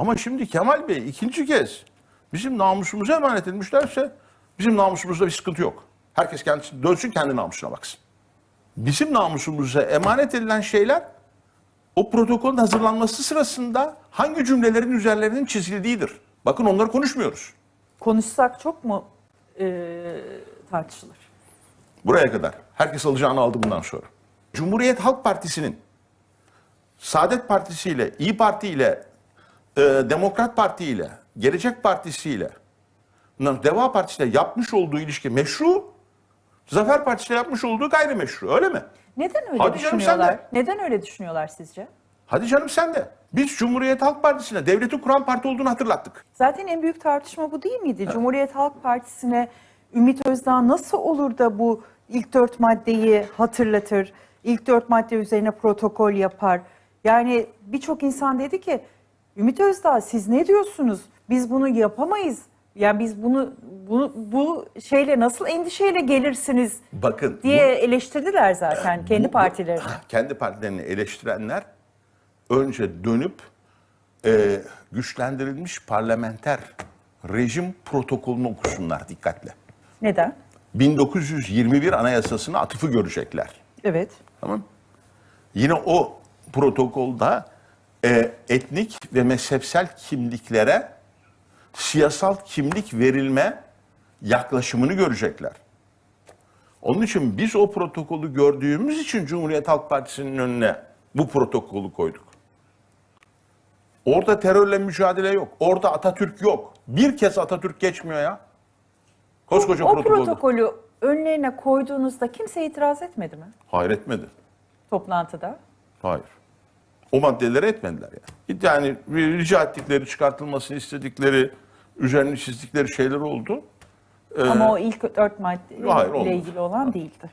Ama şimdi Kemal Bey ikinci kez bizim namusumuza emanet edilmişlerse bizim namusumuzda bir sıkıntı yok. Herkes kendisi dönsün kendi namusuna baksın. Bizim namusumuza emanet edilen şeyler o protokolün hazırlanması sırasında hangi cümlelerin üzerlerinin çizildiğidir. Bakın onları konuşmuyoruz. Konuşsak çok mu e, tartışılır? Buraya kadar. Herkes alacağını aldı bundan sonra. Cumhuriyet Halk Partisi'nin Saadet Partisi ile, İyi Parti ile, e, Demokrat Parti ile, Gelecek Partisi ile, Deva Partisi ile yapmış olduğu ilişki meşru, Zafer Partisi ile yapmış olduğu gayrimeşru. Öyle mi? Neden öyle Hadi canım, sen düşünüyorlar? de. Neden öyle düşünüyorlar sizce? Hadi canım sen de. Biz Cumhuriyet Halk Partisi'ne devleti kuran parti olduğunu hatırlattık. Zaten en büyük tartışma bu değil miydi? Cumhuriyet Halk Partisi'ne Ümit Özdağ nasıl olur da bu ilk dört maddeyi hatırlatır, ilk dört madde üzerine protokol yapar? Yani birçok insan dedi ki Ümit Özdağ siz ne diyorsunuz? Biz bunu yapamayız. Yani biz bunu, bunu bu şeyle nasıl endişeyle gelirsiniz Bakın diye eleştirdiler zaten kendi bu- partilerini. kendi partilerini eleştirenler önce dönüp e, güçlendirilmiş parlamenter rejim protokolünü okusunlar dikkatle. Neden? 1921 Anayasası'na atıfı görecekler. Evet. Tamam Yine o protokolda e, etnik ve mezhepsel kimliklere siyasal kimlik verilme yaklaşımını görecekler. Onun için biz o protokolü gördüğümüz için Cumhuriyet Halk Partisi'nin önüne bu protokolü koyduk. Orada terörle mücadele yok. Orada Atatürk yok. Bir kez Atatürk geçmiyor ya. Koskoca O protokolde. protokolü önlerine koyduğunuzda kimse itiraz etmedi mi Hayır etmedi. toplantıda? Hayır. O maddeleri etmediler yani. Yani rica ettikleri, çıkartılmasını istedikleri, üzerine çizdikleri şeyler oldu. Ama o ilk dört madde hayır, ilgili olan değildi.